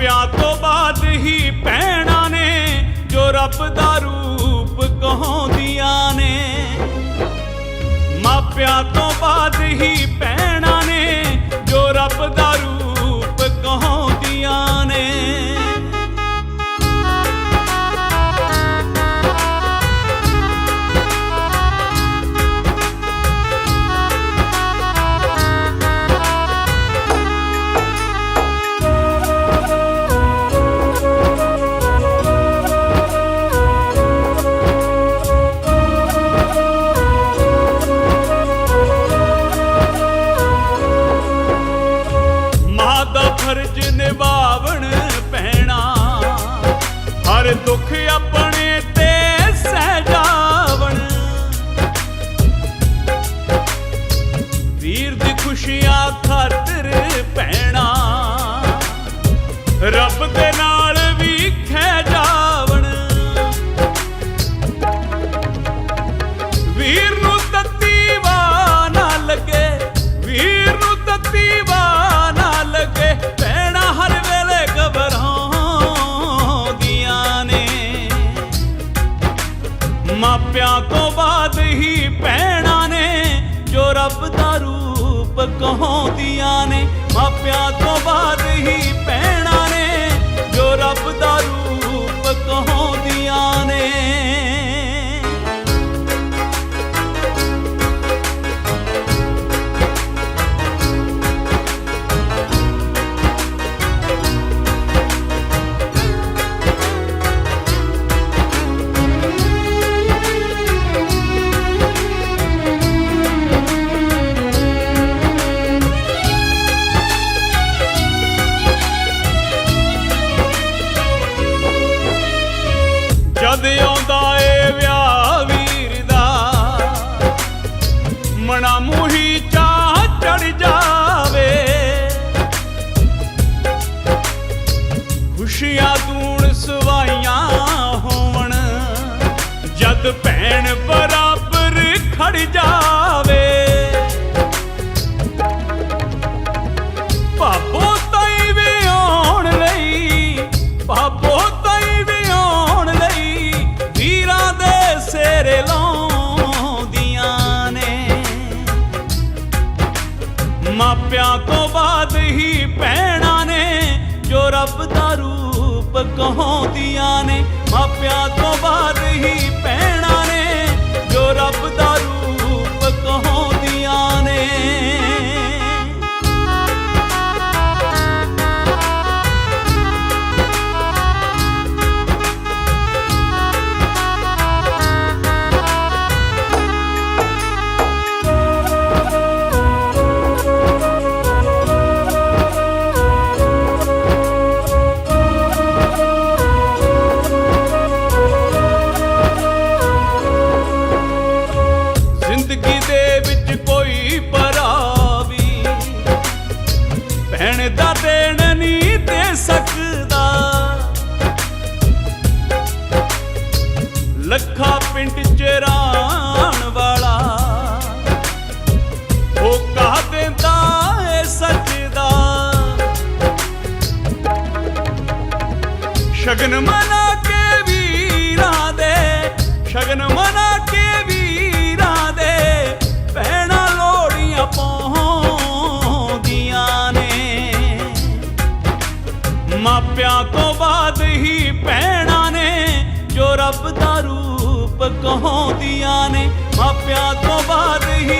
ਮਾਪਿਆਂ ਤੋਂ ਬਾਅਦ ਹੀ ਭੈਣਾਂ ਨੇ ਜੋ ਰੱਬ ਦਾ ਰੂਪ ਕਹਾਉਂਦੀਆਂ ਨੇ। ਮਾਪਿਆਂ ਤੋਂ ਬਾਅਦ ਹੀ ਭੈਣਾਂ ਨੇ ਜੋ ਰੱਬ ਦਾ ਹਰ ਦੁੱਖ ਆਪਣੇ ਰੱਬ ਦਾ ਰੂਪ ਕਹਾਉਂਦੀਆਂ ਨੇ ਮਾਪਿਆਂ ਤੋਂ ਬਾਅਦ ਹੀ ਭੈਣ ਖੁਸ਼ੀਆਂ ਦੂਣ ਸਵਾਈਆਂ ਹੋਣ ਜਦ ਭੈਣ ਬਰਾਬਰ ਖੜ ਜਾਵੇ। ਭਾਬੋ ਤਾਈ ਵੀ ਆਉਣ ਲਈ, ਭਾਬੋ ਤਾਈ ਵੀ ਆਉਣ ਲਈ ਵੀਰਾਂ ਦੇ ਸੇਰੇ ਲਾਉਂਦੀਆਂ ਨੇ। ਮਾਪਿਆਂ ਤੋਂ ਕਹਾਉਂਦੀਆਂ ਨੇ ਮਾਪਿਆਂ ਤੋਂ ਬਾਅਦ ਉਹ ਦਿੰਦਾ ਏ ਸੱਚਦਾ ਸ਼ਗਨ ਮਨਾ ਕੇ ਵੀਰਾਂ ਦੇ, ਸ਼ਗਨ ਮਨਾ ਕੇ ਵੀਰਾਂ ਦੇ, ਭੈਣਾਂ ਲੋੜੀਆਂ ਪਾਉਂਦੀਆਂ ਨੇ। ਮਾਪਿਆਂ ਤੋਂ ਬਾਅਦ ਹੀ ਪੈਣਾ ਨੇ, ਜੋ ਰੱਬ ਦਾ ਰੂਪ ਕਹਾਉਂਦੀਆਂ ਨੇ। ਮਾਪਿਆਂ ਤੋਂ ਬਾਅਦ ਹੀ